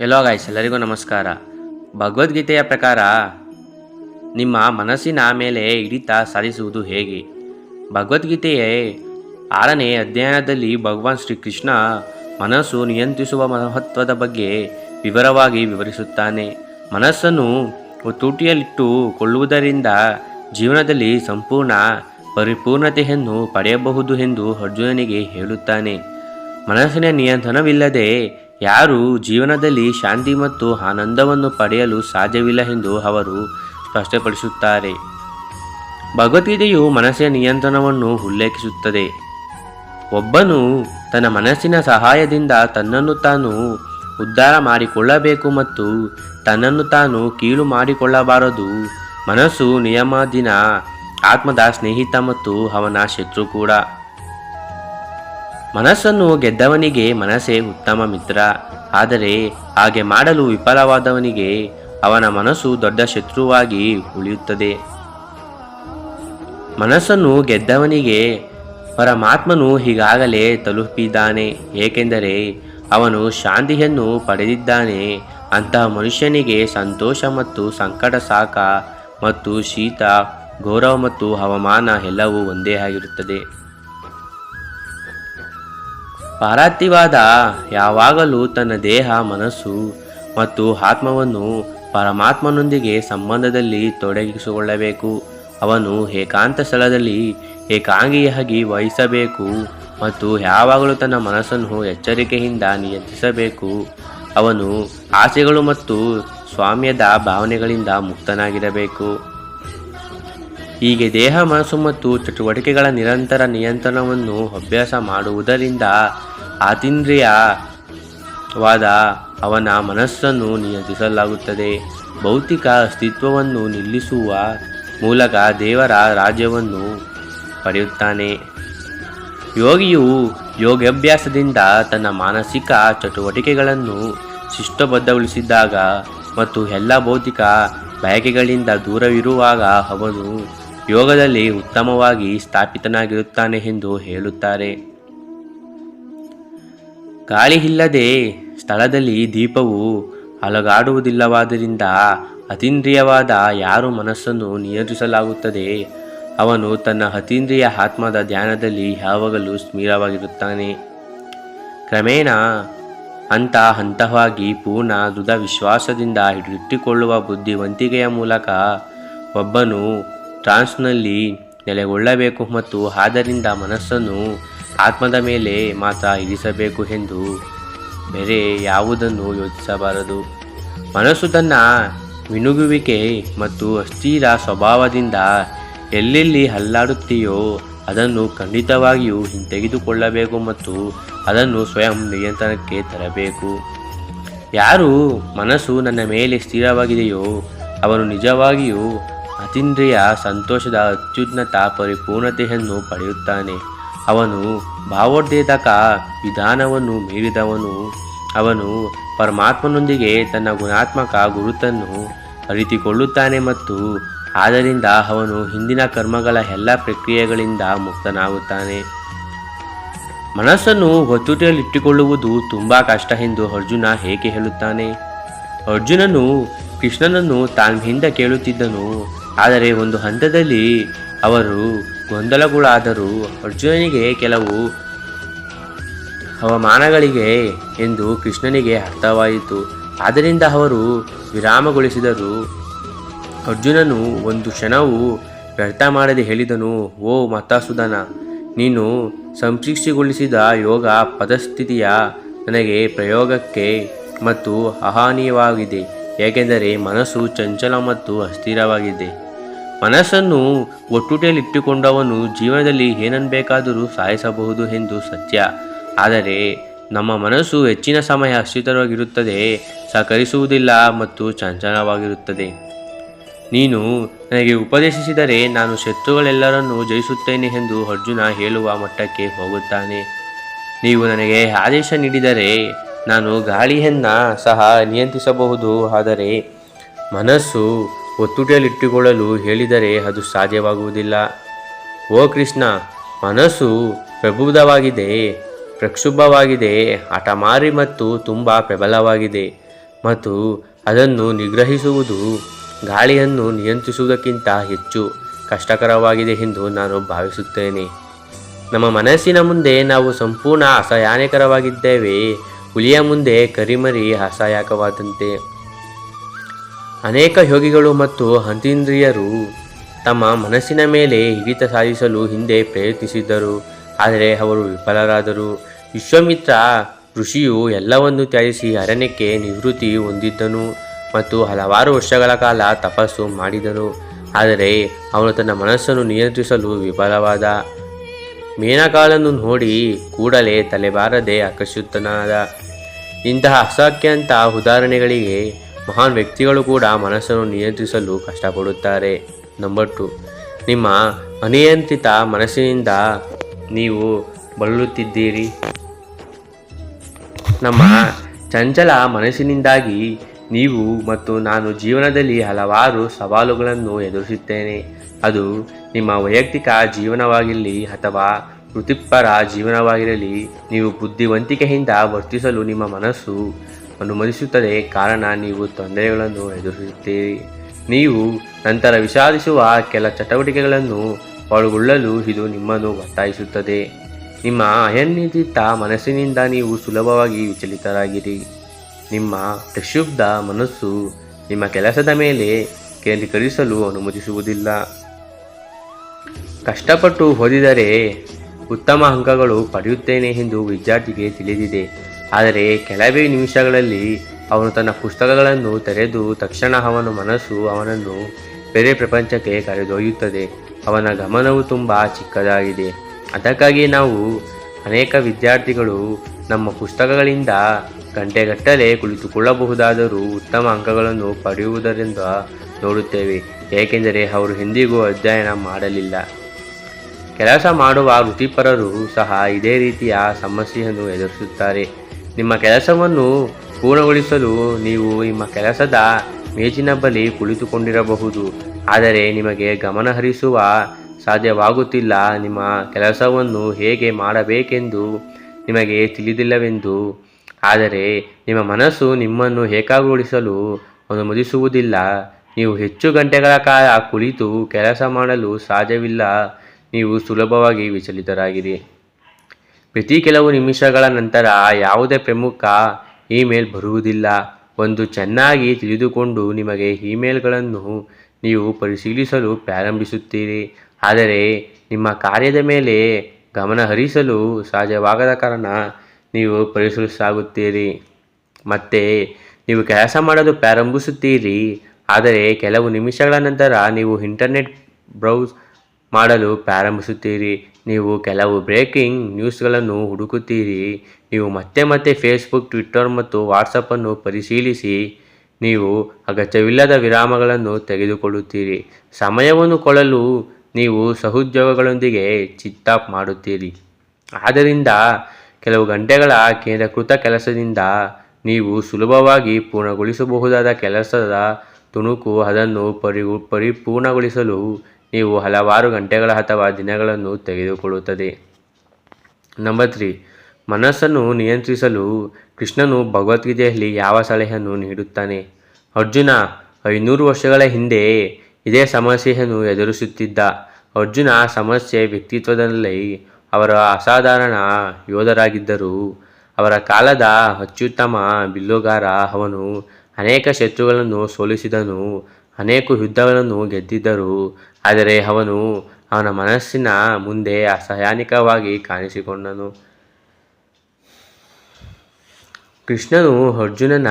ಎಲ್ಲೋ guys ಎಲ್ಲರಿಗೂ ನಮಸ್ಕಾರ. ಭಗವದ್ಗೀತೆಯ ಪ್ರಕಾರ ನಿಮ್ಮ ಮನಸ್ಸಿನ ಮೇಲೆ ಹಿಡಿತ ಸಾಧಿಸುವುದು ಹೇಗೆ? ಭಗವದ್ಗೀತೆಯ ಆರನೇ ಅಧ್ಯಾಯದಲ್ಲಿ ಭಗವಾನ್ ಶ್ರೀಕೃಷ್ಣ ಮನಸ್ಸು ನಿಯಂತ್ರಿಸುವ ಮಹತ್ವದ ಬಗ್ಗೆ ವಿವರವಾಗಿ ವಿವರಿಸುತ್ತಾನೆ. ಮನಸ್ಸನ್ನು ತುಟಿಯಲ್ಲಿಟ್ಟು ಕೊಳ್ಳುವುದರಿಂದ ಜೀವನದಲ್ಲಿ ಸಂಪೂರ್ಣ ಪರಿಪೂರ್ಣತೆಯನ್ನು ಪಡೆಯಬಹುದು ಎಂದು ಅರ್ಜುನನಿಗೆ ಹೇಳುತ್ತಾನೆ. ಮನಸ್ಸಿನ ನಿಯಂತ್ರಣವಿಲ್ಲದೆ ಯಾರು ಜೀವನದಲ್ಲಿ ಶಾಂತಿ ಮತ್ತು ಆನಂದವನ್ನು ಪಡೆಯಲು ಸಾಧ್ಯವಿಲ್ಲ ಎಂದು ಅವರು ಸ್ಪಷ್ಟಪಡಿಸುತ್ತಾರೆ. ಭಗವದ್ಗೀತೆಯು ಮನಸ್ಸಿನ ನಿಯಂತ್ರಣವನ್ನು ಉಲ್ಲೇಖಿಸುತ್ತದೆ. ಒಬ್ಬನು ತನ್ನ ಮನಸ್ಸಿನ ಸಹಾಯದಿಂದ ತನ್ನನ್ನು ತಾನು ಉದ್ಧಾರ ಮಾಡಿಕೊಳ್ಳಬೇಕು ಮತ್ತು ತನ್ನನ್ನು ತಾನು ಕೀಳು ಮಾಡಿಕೊಳ್ಳಬಾರದು. ಮನಸ್ಸು ನಿಯಮಾಧೀನ, ಆತ್ಮದ ಸ್ನೇಹಿತ ಮತ್ತು ಅವನ ಶತ್ರು ಕೂಡ. ಮನಸ್ಸನ್ನು ಗೆದ್ದವನಿಗೆ ಮನಸ್ಸೇ ಉತ್ತಮ ಮಿತ್ರ. ಆದರೆ ಹಾಗೆ ಮಾಡಲು ವಿಫಲವಾದವನಿಗೆ ಅವನ ಮನಸ್ಸು ದೊಡ್ಡ ಶತ್ರುವಾಗಿ ಉಳಿಯುತ್ತದೆ. ಮನಸ್ಸನ್ನು ಗೆದ್ದವನಿಗೆ ಪರಮಾತ್ಮನು ಈಗಾಗಲೇ ತಲುಪಿದ್ದಾನೆ. ಏಕೆಂದರೆ ಅವನು ಶಾಂತಿಯನ್ನು ಪಡೆದಿದ್ದಾನೆ. ಅಂತಹ ಮನುಷ್ಯನಿಗೆ ಸಂತೋಷ ಮತ್ತು ಸಂಕಟ ಸಾಕ ಮತ್ತು ಶೀತ, ಗೌರವ ಮತ್ತು ಹವಾಮಾನ ಎಲ್ಲವೂ ಒಂದೇ ಆಗಿರುತ್ತದೆ. ಪಾರಾರ್ಥಿವಾದ ಯಾವಾಗಲೂ ತನ್ನ ದೇಹ, ಮನಸ್ಸು ಮತ್ತು ಆತ್ಮವನ್ನು ಪರಮಾತ್ಮನೊಂದಿಗೆ ಸಂಬಂಧದಲ್ಲಿ ತೊಡಗಿಸಿಕೊಳ್ಳಬೇಕು. ಅವನು ಏಕಾಂತ ಸ್ಥಳದಲ್ಲಿ ಏಕಾಂಗಿಯಾಗಿ ವಹಿಸಬೇಕು ಮತ್ತು ಯಾವಾಗಲೂ ತನ್ನ ಮನಸ್ಸನ್ನು ಎಚ್ಚರಿಕೆಯಿಂದ ನಿಯಂತ್ರಿಸಬೇಕು. ಅವನು ಆಸೆಗಳು ಮತ್ತು ಸ್ವಾಮ್ಯದ ಭಾವನೆಗಳಿಂದ ಮುಕ್ತನಾಗಿರಬೇಕು. ಹೀಗೆ ದೇಹ, ಮನಸ್ಸು ಮತ್ತು ಚಟುವಟಿಕೆಗಳ ನಿರಂತರ ನಿಯಂತ್ರಣವನ್ನು ಅಭ್ಯಾಸ ಮಾಡುವುದರಿಂದ ಆತೀಂದ್ರಿಯವಾದ ಅವನ ಮನಸ್ಸನ್ನು ನಿಯಂತ್ರಿಸಲಾಗುತ್ತದೆ. ಭೌತಿಕ ಅಸ್ತಿತ್ವವನ್ನು ನಿಲ್ಲಿಸುವ ಮೂಲಕ ದೇವರ ರಾಜ್ಯವನ್ನು ಪಡೆಯುತ್ತಾನೆ. ಯೋಗಿಯು ಯೋಗಾಭ್ಯಾಸದಿಂದ ತನ್ನ ಮಾನಸಿಕ ಚಟುವಟಿಕೆಗಳನ್ನು ಶಿಷ್ಟಬದ್ಧಗೊಳಿಸಿದ್ದಾಗ ಮತ್ತು ಎಲ್ಲ ಭೌತಿಕ ಬಯಕೆಗಳಿಂದ ದೂರವಿರುವಾಗ ಅವನು ಯೋಗದಲ್ಲಿ ಉತ್ತಮವಾಗಿ ಸ್ಥಾಪಿತನಾಗಿರುತ್ತಾನೆ ಎಂದು ಹೇಳುತ್ತಾರೆ. ಗಾಳಿ ಇಲ್ಲದೆ ಸ್ಥಳದಲ್ಲಿ ದೀಪವು ಅಲಗಾಡುವುದಿಲ್ಲವಾದ್ದರಿಂದ ಅತೀಂದ್ರಿಯವಾದ ಯಾರು ಮನಸ್ಸನ್ನು ನಿಯಂತ್ರಿಸಲಾಗುತ್ತದೆ? ಅವನು ತನ್ನ ಅತೀಂದ್ರಿಯ ಆತ್ಮದ ಧ್ಯಾನದಲ್ಲಿ ಯಾವಾಗಲೂ ಸ್ಮೀರವಾಗಿರುತ್ತಾನೆ ಕ್ರಮೇಣ ಹಂತ ಹಂತವಾಗಿ ಪೂರ್ಣ ದೃಢ ವಿಶ್ವಾಸದಿಂದ ಹಿಡಿದಿಟ್ಟುಕೊಳ್ಳುವ ಬುದ್ಧಿವಂತಿಕೆಯ ಮೂಲಕ ಒಬ್ಬನು ಟ್ರಾನ್ಸ್ನಲ್ಲಿ ನೆಲೆಗೊಳ್ಳಬೇಕು ಮತ್ತು ಆದ್ದರಿಂದ ಮನಸ್ಸನ್ನು ಆತ್ಮದ ಮೇಲೆ ಮಾತ್ರ ಇರಿಸಬೇಕು ಎಂದು ಬೇರೆ ಯಾವುದನ್ನು ಯೋಚಿಸಬಾರದು. ಮನಸ್ಸು ತನ್ನ ಮಿನುಗುವಿಕೆ ಮತ್ತು ಅಸ್ಥಿರ ಸ್ವಭಾವದಿಂದ ಎಲ್ಲೆಲ್ಲಿ ಹಲ್ಲಾಡುತ್ತೆಯೋ ಅದನ್ನು ಖಂಡಿತವಾಗಿಯೂ ಹಿಂತೆಗೆದುಕೊಳ್ಳಬೇಕು ಮತ್ತು ಅದನ್ನು ಸ್ವಯಂ ನಿಯಂತ್ರಣಕ್ಕೆ ತರಬೇಕು. ಯಾರು ಮನಸ್ಸು ನನ್ನ ಮೇಲೆ ಸ್ಥಿರವಾಗಿದೆಯೋ ಅವನು ನಿಜವಾಗಿಯೂ ಅತೀಂದ್ರಿಯ ಸಂತೋಷದ ಅತ್ಯುನ್ನತ ಪರಿಪೂರ್ಣತೆಯನ್ನು ಪಡೆಯುತ್ತಾನೆ. ಅವನು ಭಾವೋದ್ವೇದಕ ವಿಧಾನವನ್ನು ಮೀರಿದವನು. ಅವನು ಪರಮಾತ್ಮನೊಂದಿಗೆ ತನ್ನ ಗುಣಾತ್ಮಕ ಗುರುತನ್ನು ಅರಿತುಕೊಳ್ಳುತ್ತಾನೆ ಮತ್ತು ಆದ್ದರಿಂದ ಅವನು ಹಿಂದಿನ ಕರ್ಮಗಳ ಎಲ್ಲ ಪ್ರಕ್ರಿಯೆಗಳಿಂದ ಮುಕ್ತನಾಗುತ್ತಾನೆ. ಮನಸ್ಸನ್ನು ಒತ್ತುಟಿಯಲ್ಲಿಟ್ಟುಕೊಳ್ಳುವುದು ತುಂಬ ಕಷ್ಟ ಎಂದು ಅರ್ಜುನ ಹೇಗೆ ಹೇಳುತ್ತಾನೆ? ಅರ್ಜುನನು ಕೃಷ್ಣನನ್ನು ಹಿಂದೆ ಕೇಳುತ್ತಿದ್ದನು. ಆದರೆ ಒಂದು ಹಂತದಲ್ಲಿ ಅವರು ಗೊಂದಲಗಳಾದರೂ ಅರ್ಜುನನಿಗೆ ಕೆಲವು ಹವಾಮಾನಗಳಿಗೆ ಎಂದು ಕೃಷ್ಣನಿಗೆ ಅರ್ಥವಾಯಿತು. ಆದ್ದರಿಂದ ಅವರು ವಿರಾಮಗೊಳಿಸಿದರು. ಅರ್ಜುನನು ಒಂದು ಕ್ಷಣವು ವ್ಯರ್ಥ ಮಾಡದೆ ಹೇಳಿದನು, ಓ ಮತಾಸುಧನ ನೀನು ಸಂಶಿಕ್ಷೆಗೊಳಿಸಿದ ಯೋಗ ಪದಸ್ಥಿತಿಯ ನನಗೆ ಪ್ರಯೋಗಕ್ಕೆ ಮತ್ತು ಅಹಾನೀಯವಾಗಿದೆ. ಏಕೆಂದರೆ ಮನಸ್ಸು ಚಂಚಲ ಮತ್ತು ಅಸ್ಥಿರವಾಗಿದೆ. ಮನಸ್ಸನ್ನು ಒಟ್ಟುಟೇಲಿಟ್ಟುಕೊಂಡವನು ಜೀವನದಲ್ಲಿ ಏನನ್ನು ಬೇಕಾದರೂ ಸಾಯಿಸಬಹುದು ಎಂದು ಸತ್ಯ. ಆದರೆ ನಮ್ಮ ಮನಸ್ಸು ಹೆಚ್ಚಿನ ಸಮಯ ಅಸ್ಥಿರವಾಗಿರುತ್ತದೆ ಸಹಕರಿಸುವುದಿಲ್ಲ ಮತ್ತು ಚಂಚಲವಾಗಿರುತ್ತದೆ. ನೀನು ನನಗೆ ಉಪದೇಶಿಸಿದರೆ ನಾನು ಶತ್ರುಗಳೆಲ್ಲರನ್ನೂ ಜಯಿಸುತ್ತೇನೆ ಎಂದು ಅರ್ಜುನ ಹೇಳುವ ಮಟ್ಟಕ್ಕೆ ಹೋಗುತ್ತಾನೆ. ನೀವು ನನಗೆ ಆದೇಶ ನೀಡಿದರೆ ನಾನು ಗಾಳಿಯನ್ನು ಸಹ ನಿಯಂತ್ರಿಸಬಹುದು, ಆದರೆ ಮನಸ್ಸು ಒತ್ತುಟಿಯಲ್ಲಿಟ್ಟುಕೊಳ್ಳಲು ಹೇಳಿದರೆ ಅದು ಸಾಧ್ಯವಾಗುವುದಿಲ್ಲ. ಓ ಕೃಷ್ಣ, ಮನಸ್ಸು ಪ್ರಬುದ್ಧವಾಗಿದೆ, ಪ್ರಕ್ಷುಬ್ಧವಾಗಿದೆ, ಹಠಮಾರಿ ಮತ್ತು ತುಂಬ ಪ್ರಬಲವಾಗಿದೆ ಮತ್ತು ಅದನ್ನು ನಿಗ್ರಹಿಸುವುದು ಗಾಳಿಯನ್ನು ನಿಯಂತ್ರಿಸುವುದಕ್ಕಿಂತ ಹೆಚ್ಚು ಕಷ್ಟಕರವಾಗಿದೆ ಎಂದು ನಾನು ಭಾವಿಸುತ್ತೇನೆ. ನಮ್ಮ ಮನಸ್ಸಿನ ಮುಂದೆ ನಾವು ಸಂಪೂರ್ಣ ಅಸಹಾಯಕರವಾಗಿದ್ದೇವೆ ಹುಲಿಯ ಮುಂದೆ ಕರಿಮರಿ ಅಸಹಾಯಕವಾದಂತೆ. ಅನೇಕ ಯೋಗಿಗಳು ಮತ್ತು ಹಂತೀಂದ್ರಿಯರು ತಮ್ಮ ಮನಸ್ಸಿನ ಮೇಲೆ ಹಿಡಿತ ಸಾಧಿಸಲು ಹಿಂದೆ ಪ್ರಯತ್ನಿಸಿದ್ದರು. ಆದರೆ ಅವರು ವಿಫಲರಾದರು. ವಿಶ್ವಮಿತ್ರ ಋಷಿಯು ಎಲ್ಲವನ್ನು ತ್ಯಜಿಸಿ ಅರಣ್ಯಕ್ಕೆ ನಿವೃತ್ತಿ ಹೊಂದಿದ್ದನು ಮತ್ತು ಹಲವಾರು ವರ್ಷಗಳ ಕಾಲ ತಪಸ್ಸು ಮಾಡಿದನು. ಆದರೆ ಅವನು ತನ್ನ ಮನಸ್ಸನ್ನು ನಿಯಂತ್ರಿಸಲು ವಿಫಲವಾದ. ಮೇನಕಾಳನ್ನು ನೋಡಿ ಕೂಡಲೇ ತಲೆಬಾರದೆ ಆಕರ್ಷಿತನಾದ. ಇಂತಹ ಅಸಾಖ್ಯಂತ ಉದಾಹರಣೆಗಳಿಗೆ ಮಹಾನ್ ವ್ಯಕ್ತಿಗಳು ಕೂಡ ಮನಸ್ಸನ್ನು ನಿಯಂತ್ರಿಸಲು ಕಷ್ಟಪಡುತ್ತಾರೆ. ನಂಬರ್ ಟು ನಿಮ್ಮ ಅನಿಯಂತ್ರಿತ ಮನಸ್ಸಿನಿಂದ ನೀವು ಬಳಲುತ್ತಿದ್ದೀರಿ. ನಮ್ಮ ಚಂಚಲ ಮನಸ್ಸಿನಿಂದಾಗಿ ನೀವು ಮತ್ತು ನಾನು ಜೀವನದಲ್ಲಿ ಹಲವಾರು ಸವಾಲುಗಳನ್ನು ಎದುರಿಸುತ್ತೇನೆ. ಅದು ನಿಮ್ಮ ವೈಯಕ್ತಿಕ ಜೀವನವಾಗಿರಲಿ ಅಥವಾ ವೃತ್ತಿಪರ ಜೀವನವಾಗಿರಲಿ, ನೀವು ಬುದ್ಧಿವಂತಿಕೆಯಿಂದ ವರ್ತಿಸಲು ನಿಮ್ಮ ಮನಸ್ಸು ಅನುಮತಿಸುತ್ತದೆ ಕಾರಣ ನೀವು ತೊಂದರೆಗಳನ್ನು ಎದುರಿಸುತ್ತೀರಿ. ನೀವು ನಂತರ ವಿಷಾದಿಸುವ ಕೆಲ ಚಟುವಟಿಕೆಗಳನ್ನು ಒಳಗೊಳ್ಳಲು ಇದು ನಿಮ್ಮನ್ನು ಒತ್ತಾಯಿಸುತ್ತದೆ. ನಿಮ್ಮ ಅಯನ್ನಿತ ಮನಸ್ಸಿನಿಂದ ನೀವು ಸುಲಭವಾಗಿ ವಿಚಲಿತರಾಗಿರಿ. ನಿಮ್ಮ ಪ್ರಕ್ಷುಬ್ಧ ಮನಸ್ಸು ನಿಮ್ಮ ಕೆಲಸದ ಮೇಲೆ ಕೇಂದ್ರೀಕರಿಸಲು ಅನುಮತಿಸುವುದಿಲ್ಲ. ಕಷ್ಟಪಟ್ಟು ಓದಿದರೆ ಉತ್ತಮ ಅಂಕಗಳು ಪಡೆಯುತ್ತೇನೆ ಎಂದು ವಿದ್ಯಾರ್ಥಿಗೆ ತಿಳಿದಿದೆ. ಆದರೆ ಕೆಲವೇ ನಿಮಿಷಗಳಲ್ಲಿ ಅವನು ತನ್ನ ಪುಸ್ತಕಗಳನ್ನು ತೆರೆದು ತಕ್ಷಣ ಅವನ ಮನಸ್ಸು ಅವನನ್ನು ಬೇರೆ ಪ್ರಪಂಚಕ್ಕೆ ಕರೆದೊಯ್ಯುತ್ತದೆ. ಅವನ ಗಮನವು ತುಂಬ ಚಿಕ್ಕದಾಗಿದೆ. ಅದಕ್ಕಾಗಿ ನಾವು ಅನೇಕ ವಿದ್ಯಾರ್ಥಿಗಳು ನಮ್ಮ ಪುಸ್ತಕಗಳಿಂದ ಗಂಟೆಗಟ್ಟಲೆ ಕುಳಿತುಕೊಳ್ಳಬಹುದಾದರೂ ಉತ್ತಮ ಅಂಕಗಳನ್ನು ಪಡೆಯುವುದರಿಂದ ನೋಡುತ್ತೇವೆ. ಏಕೆಂದರೆ ಅವರು ಎಂದಿಗೂ ಅಧ್ಯಯನ ಮಾಡಲಿಲ್ಲ. ಕೆಲಸ ಮಾಡುವ ವೃತ್ತಿಪರರು ಸಹ ಇದೇ ರೀತಿಯ ಸಮಸ್ಯೆಯನ್ನು ಎದುರಿಸುತ್ತಾರೆ. ನಿಮ್ಮ ಕೆಲಸವನ್ನು ಪೂರ್ಣಗೊಳಿಸಲು ನೀವು ನಿಮ್ಮ ಕೆಲಸದ ಮೇಜಿನ ಬಳಿ ಕುಳಿತುಕೊಂಡಿರಬಹುದು. ಆದರೆ ನಿಮಗೆ ಗಮನಹರಿಸುವ ಸಾಧ್ಯವಾಗುತ್ತಿಲ್ಲ. ನಿಮ್ಮ ಕೆಲಸವನ್ನು ಹೇಗೆ ಮಾಡಬೇಕೆಂದು ನಿಮಗೆ ತಿಳಿದಿಲ್ಲವೆಂದು. ಆದರೆ ನಿಮ್ಮ ಮನಸ್ಸು ನಿಮ್ಮನ್ನು ಏಕಾಗ್ರಗೊಳಿಸಲು ಅನುಮತಿಸುವುದಿಲ್ಲ. ನೀವು ಹೆಚ್ಚು ಗಂಟೆಗಳ ಕಾಲ ಕುಳಿತು ಕೆಲಸ ಮಾಡಲು ಸಾಧ್ಯವಿಲ್ಲ. ನೀವು ಸುಲಭವಾಗಿ ವಿಚಲಿತರಾಗಿರಿ. ಪ್ರತಿ ಕೆಲವು ನಿಮಿಷಗಳ ನಂತರ ಯಾವುದೇ ಪ್ರಮುಖ ಇಮೇಲ್ ಬರುವುದಿಲ್ಲ. ಒಂದು ಚೆನ್ನಾಗಿ ತಿಳಿದುಕೊಂಡು ನಿಮಗೆ ಇಮೇಲ್ಗಳನ್ನು ನೀವು ಪರಿಶೀಲಿಸಲು ಪ್ರಾರಂಭಿಸುತ್ತೀರಿ. ಆದರೆ ನಿಮ್ಮ ಕಾರ್ಯದ ಮೇಲೆ ಗಮನ ಹರಿಸಲು ಸಾಧ್ಯವಾಗದ ಕಾರಣ ನೀವು ಪರಿಶೀಲಿಸಾಗುತ್ತೀರಿ ಮತ್ತೆ ನೀವು ಕೆಲಸ ಮಾಡಲು ಪ್ರಾರಂಭಿಸುತ್ತೀರಿ. ಆದರೆ ಕೆಲವು ನಿಮಿಷಗಳ ನಂತರ ನೀವು ಇಂಟರ್ನೆಟ್ ಬ್ರೌಸ್ ಮಾಡಲು ಪ್ರಾರಂಭಿಸುತ್ತೀರಿ. ನೀವು ಕೆಲವು ಬ್ರೇಕಿಂಗ್ ನ್ಯೂಸ್ಗಳನ್ನು ಹುಡುಕುತ್ತೀರಿ. ನೀವು ಮತ್ತೆ ಮತ್ತೆ ಫೇಸ್ಬುಕ್ ಟ್ವಿಟ್ಟರ್ ಮತ್ತು ವಾಟ್ಸಪ್ಪನ್ನು ಪರಿಶೀಲಿಸಿ. ನೀವು ಅಗತ್ಯವಿಲ್ಲದ ವಿರಾಮಗಳನ್ನು ತೆಗೆದುಕೊಳ್ಳುತ್ತೀರಿ. ಸಮಯವನ್ನು ಕೊಳ್ಳಲು ನೀವು ಸಹೋದ್ಯೋಗಗಳೊಂದಿಗೆ ಚಿತ್ತಾಪ್ ಮಾಡುತ್ತೀರಿ. ಆದ್ದರಿಂದ ಕೆಲವು ಗಂಟೆಗಳ ಕೇಂದ್ರಕೃತ ಕೆಲಸದಿಂದ ನೀವು ಸುಲಭವಾಗಿ ಪೂರ್ಣಗೊಳಿಸಬಹುದಾದ ಕೆಲಸದ ತುಣುಕು ಅದನ್ನು ಪರಿ ಪರಿಪೂರ್ಣಗೊಳಿಸಲು ನೀವು ಹಲವಾರು ಗಂಟೆಗಳ ಅಥವಾ ದಿನಗಳನ್ನು ತೆಗೆದುಕೊಳ್ಳುತ್ತದೆ. ನಂಬರ್ ತ್ರೀ ಮನಸ್ಸನ್ನು ನಿಯಂತ್ರಿಸಲು ಕೃಷ್ಣನು ಭಗವದ್ಗೀತೆಯಲ್ಲಿ ಯಾವ ಸಲಹೆಯನ್ನು ನೀಡುತ್ತಾನೆ? ಅರ್ಜುನ, ಐನೂರು ವರ್ಷಗಳ ಹಿಂದೆ ಇದೇ ಸಮಸ್ಯೆಯನ್ನು ಎದುರಿಸುತ್ತಿದ್ದ. ಅರ್ಜುನ ಸಮಸ್ಯೆ ವ್ಯಕ್ತಿತ್ವದಲ್ಲಿ ಅವರ ಅಸಾಧಾರಣ ಯೋಧರಾಗಿದ್ದರು. ಅವರ ಕಾಲದ ಅತ್ಯುತ್ತಮ ಬಿಲ್ಲುಗಾರ ಅವನು ಅನೇಕ ಶತ್ರುಗಳನ್ನು ಸೋಲಿಸಿದನು, ಅನೇಕ ಯುದ್ಧಗಳನ್ನು ಗೆದ್ದಿದ್ದರು. ಆದರೆ ಅವನು ಅವನ ಮನಸ್ಸಿನ ಮುಂದೆ ಅಸಹಾಯನಿಕವಾಗಿ ಕಾಣಿಸಿಕೊಂಡನು. ಕೃಷ್ಣನು ಅರ್ಜುನನ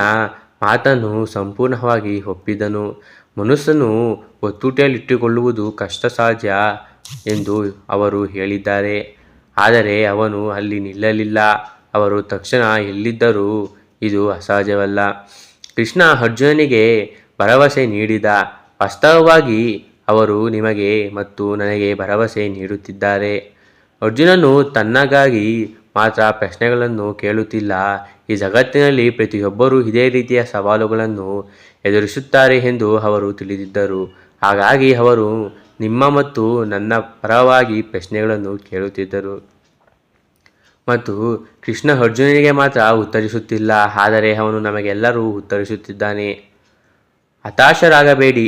ಮಾತನ್ನು ಸಂಪೂರ್ಣವಾಗಿ ಒಪ್ಪಿದನು. ಮನಸ್ಸನ್ನು ಒತ್ತುಟಿಯಲ್ಲಿಟ್ಟುಕೊಳ್ಳುವುದು ಕಷ್ಟ ಸಾಧ್ಯ ಎಂದು ಅವರು ಹೇಳಿದ್ದಾರೆ. ಆದರೆ ಅವನು ಅಲ್ಲಿ ನಿಲ್ಲಲಿಲ್ಲ. ಅವರು ತಕ್ಷಣ ಎಲ್ಲಿದ್ದರೂ ಇದು ಅಸಹಜವಲ್ಲ ಕೃಷ್ಣ ಅರ್ಜುನನಿಗೆ ಭರವಸೆ ನೀಡಿದ. ವಾಸ್ತವವಾಗಿ ಅವರು ನಿಮಗೆ ಮತ್ತು ನನಗೆ ಭರವಸೆ ನೀಡುತ್ತಿದ್ದಾರೆ. ಅರ್ಜುನನು ತನ್ನಗಾಗಿ ಮಾತ್ರ ಪ್ರಶ್ನೆಗಳನ್ನು ಕೇಳುತ್ತಿಲ್ಲ. ಈ ಜಗತ್ತಿನಲ್ಲಿ ಪ್ರತಿಯೊಬ್ಬರೂ ಇದೇ ರೀತಿಯ ಸವಾಲುಗಳನ್ನು ಎದುರಿಸುತ್ತಾರೆ ಎಂದು ಅವರು ತಿಳಿದಿದ್ದರು. ಹಾಗಾಗಿ ಅವರು ನಿಮ್ಮ ಮತ್ತು ನನ್ನ ಪರವಾಗಿ ಪ್ರಶ್ನೆಗಳನ್ನು ಕೇಳುತ್ತಿದ್ದರು. ಮತ್ತು ಕೃಷ್ಣ ಅರ್ಜುನನಿಗೆ ಮಾತ್ರ ಉತ್ತರಿಸುತ್ತಿಲ್ಲ, ಆದರೆ ಅವನು ನಮಗೆಲ್ಲರೂ ಉತ್ತರಿಸುತ್ತಿದ್ದಾನೆ. ಹತಾಶರಾಗಬೇಡಿ.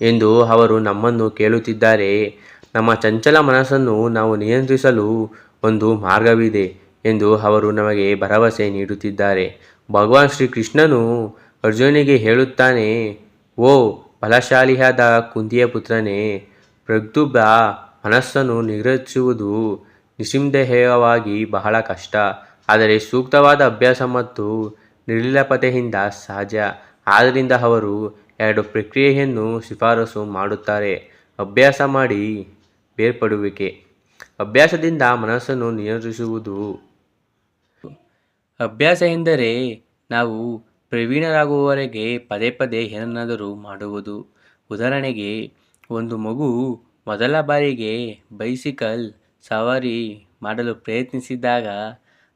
ಎಂದು ಅವರು ನಮ್ಮನ್ನು ಕೇಳುತ್ತಿದ್ದಾರೆ. ನಮ್ಮ ಚಂಚಲ ಮನಸ್ಸನ್ನು ನಾವು ನಿಯಂತ್ರಿಸಲು ಒಂದು ಮಾರ್ಗವಿದೆ ಎಂದು ಅವರು ನಮಗೆ ಭರವಸೆ ನೀಡುತ್ತಿದ್ದಾರೆ. ಭಗವಾನ್ ಶ್ರೀಕೃಷ್ಣನು ಅರ್ಜುನಿಗೆ ಹೇಳುತ್ತಾನೆ, ಓ ಬಲಶಾಲಿಯಾದ ಕುಂತಿಯ ಪುತ್ರನೇ ಪ್ರಗ್ದುಬ ಮನಸ್ಸನ್ನು ನಿಗ್ರಹಿಸುವುದು ನಿಸ್ಸಂದೇಹವಾಗಿ ಬಹಳ ಕಷ್ಟ. ಆದರೆ ಸೂಕ್ತವಾದ ಅಭ್ಯಾಸ ಮತ್ತು ನಿರ್ಲಪತೆಯಿಂದ ಸಹಜ. ಆದ್ದರಿಂದ ಅವರು ಎರಡು ಪ್ರಕ್ರಿಯೆಯನ್ನು ಶಿಫಾರಸು ಮಾಡುತ್ತಾರೆ. ಅಭ್ಯಾಸ ಮಾಡಿ ಬೇರ್ಪಡುವಿಕೆ. ಅಭ್ಯಾಸದಿಂದ ಮನಸ್ಸನ್ನು ನಿಯಂತ್ರಿಸುವುದು. ಅಭ್ಯಾಸ ಎಂದರೆ ನಾವು ಪ್ರವೀಣರಾಗುವವರೆಗೆ ಪದೇ ಪದೇ ಏನನ್ನಾದರೂ ಮಾಡುವುದು. ಉದಾಹರಣೆಗೆ, ಒಂದು ಮಗು ಮೊದಲ ಬಾರಿಗೆ ಬೈಸಿಕಲ್ ಸವಾರಿ ಮಾಡಲು ಪ್ರಯತ್ನಿಸಿದಾಗ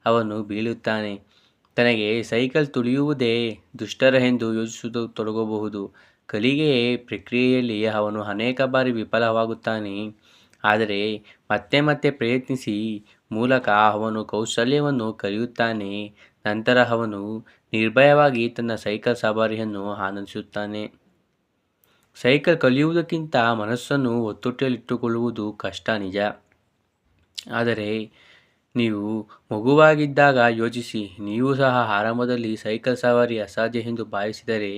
ಅವನು ಬೀಳುತ್ತಾನೆ. ತನಗೆ ಸೈಕಲ್ ತುಳಿಯುವುದೇ ದುಷ್ಟರ ಎಂದು ಯೋಚಿಸತೊಡಗಬಹುದು ಕಲಿಕೆಯ ಪ್ರಕ್ರಿಯೆಯಲ್ಲಿ ಅವನು ಅನೇಕ ಬಾರಿ ವಿಫಲವಾಗುತ್ತಾನೆ. ಆದರೆ ಮತ್ತೆ ಮತ್ತೆ ಪ್ರಯತ್ನಿಸಿ ಮೂಲಕ ಅವನು ಕೌಶಲ್ಯವನ್ನು ಕಲಿಯುತ್ತಾನೆ. ನಂತರ ಅವನು ನಿರ್ಭಯವಾಗಿ ತನ್ನ ಸೈಕಲ್ ಸವಾರಿಯನ್ನು ಆನಂದಿಸುತ್ತಾನೆ. ಸೈಕಲ್ ಕಲಿಯುವುದಕ್ಕಿಂತ ಮನಸ್ಸನ್ನು ಒತ್ತೊಟ್ಟಿಯಲ್ಲಿಟ್ಟುಕೊಳ್ಳುವುದು ಕಷ್ಟ ನಿಜ. ಆದರೆ ನೀವು ಮಗುವಾಗಿದ್ದಾಗ ಯೋಚಿಸಿ, ನೀವು ಸಹ ಆರಂಭದಲ್ಲಿ ಸೈಕಲ್ ಸವಾರಿ ಅಸಾಧ್ಯ ಎಂದು ಭಾವಿಸಿದರೆ,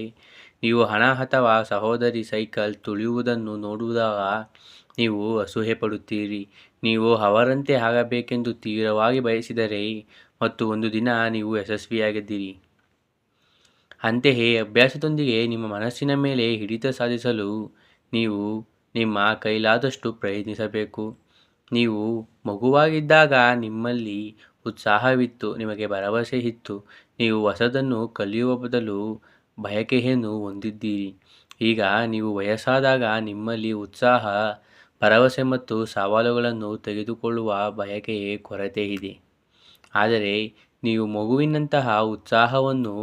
ನೀವು ಹಣ ಅಥವಾ ಸಹೋದರಿ ಸೈಕಲ್ ತುಳಿಯುವುದನ್ನು ನೋಡುವುದಾಗ ನೀವು ಅಸೂಹೆ ಪಡುತ್ತೀರಿ. ನೀವು ಅವರಂತೆ ಆಗಬೇಕೆಂದು ತೀವ್ರವಾಗಿ ಬಯಸಿದರೆ ಮತ್ತು ಒಂದು ದಿನ ನೀವು ಯಶಸ್ವಿಯಾಗಿದ್ದೀರಿ. ಅಂತೆಯೇ ಅಭ್ಯಾಸದೊಂದಿಗೆ ನಿಮ್ಮ ಮನಸ್ಸಿನ ಮೇಲೆ ಹಿಡಿತ ಸಾಧಿಸಲು ನೀವು ನಿಮ್ಮ ಕೈಲಾದಷ್ಟು ಪ್ರಯತ್ನಿಸಬೇಕು. ನೀವು ಮಗುವಾಗಿದ್ದಾಗ ನಿಮ್ಮಲ್ಲಿ ಉತ್ಸಾಹವಿತ್ತು, ನಿಮಗೆ ಭರವಸೆ ಇತ್ತು. ನೀವು ಹೊಸದನ್ನು ಕಲಿಯುವ ಬದಲು ಬಯಕೆಯನ್ನು ಹೊಂದಿದ್ದೀರಿ. ಈಗ ನೀವು ವಯಸ್ಸಾದಾಗ ನಿಮ್ಮಲ್ಲಿ ಉತ್ಸಾಹ, ಭರವಸೆ ಮತ್ತು ಸವಾಲುಗಳನ್ನು ತೆಗೆದುಕೊಳ್ಳುವ ಬಯಕೆಯ ಕೊರತೆ ಇದೆ. ಆದರೆ ನೀವು ಮಗುವಿನಂತಹ ಉತ್ಸಾಹವನ್ನು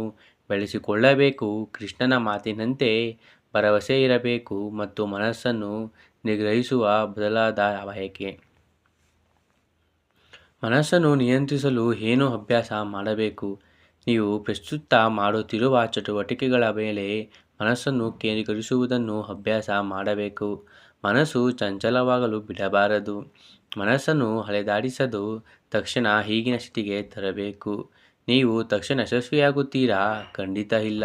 ಬೆಳೆಸಿಕೊಳ್ಳಬೇಕು, ಕೃಷ್ಣನ ಮಾತಿನಂತೆ ಭರವಸೆ ಇರಬೇಕು ಮತ್ತು ಮನಸ್ಸನ್ನು ನಿಗ್ರಹಿಸುವ ಬದಲಾದ ಬಯಕೆ. ಮನಸ್ಸನ್ನು ನಿಯಂತ್ರಿಸಲು ಏನು ಅಭ್ಯಾಸ ಮಾಡಬೇಕು? ನೀವು ಪ್ರಸ್ತುತ ಮಾಡುತ್ತಿರುವ ಚಟುವಟಿಕೆಗಳ ಮೇಲೆ ಮನಸ್ಸನ್ನು ಕೇಂದ್ರೀಕರಿಸುವುದನ್ನು ಅಭ್ಯಾಸ ಮಾಡಬೇಕು. ಮನಸ್ಸು ಚಂಚಲವಾಗಲು ಬಿಡಬಾರದು. ಮನಸ್ಸನ್ನು ಅಲೆದಾಡಿಸದು ತಕ್ಷಣ ಈಗಿನ ಸ್ಥಿತಿಗೆ ತರಬೇಕು. ನೀವು ತಕ್ಷಣ ಯಶಸ್ವಿಯಾಗುತ್ತೀರಾ? ಖಂಡಿತ ಇಲ್ಲ.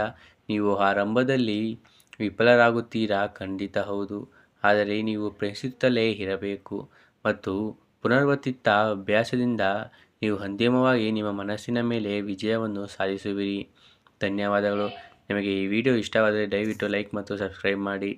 ನೀವು ಆರಂಭದಲ್ಲಿ ವಿಫಲರಾಗುತ್ತೀರಾ? ಖಂಡಿತ ಹೌದು. ಆದರೆ ನೀವು ಪ್ರಯತ್ನಿಸುತ್ತಲೇ ಇರಬೇಕು. ಮತ್ತು ಪುನರಾವರ್ತಿತ ಅಭ್ಯಾಸದಿಂದ ನೀವು ಅಂತಿಮವಾಗಿ ನಿಮ್ಮ ಮನಸ್ಸಿನ ಮೇಲೆ ವಿಜಯವನ್ನು ಸಾಧಿಸುವಿರಿ. ಧನ್ಯವಾದಗಳು. ನಿಮಗೆ ಈ ವಿಡಿಯೋ ಇಷ್ಟವಾದರೆ ದಯವಿಟ್ಟು ಲೈಕ್ ಮತ್ತು ಸಬ್ಸ್ಕ್ರೈಬ್ ಮಾಡಿ.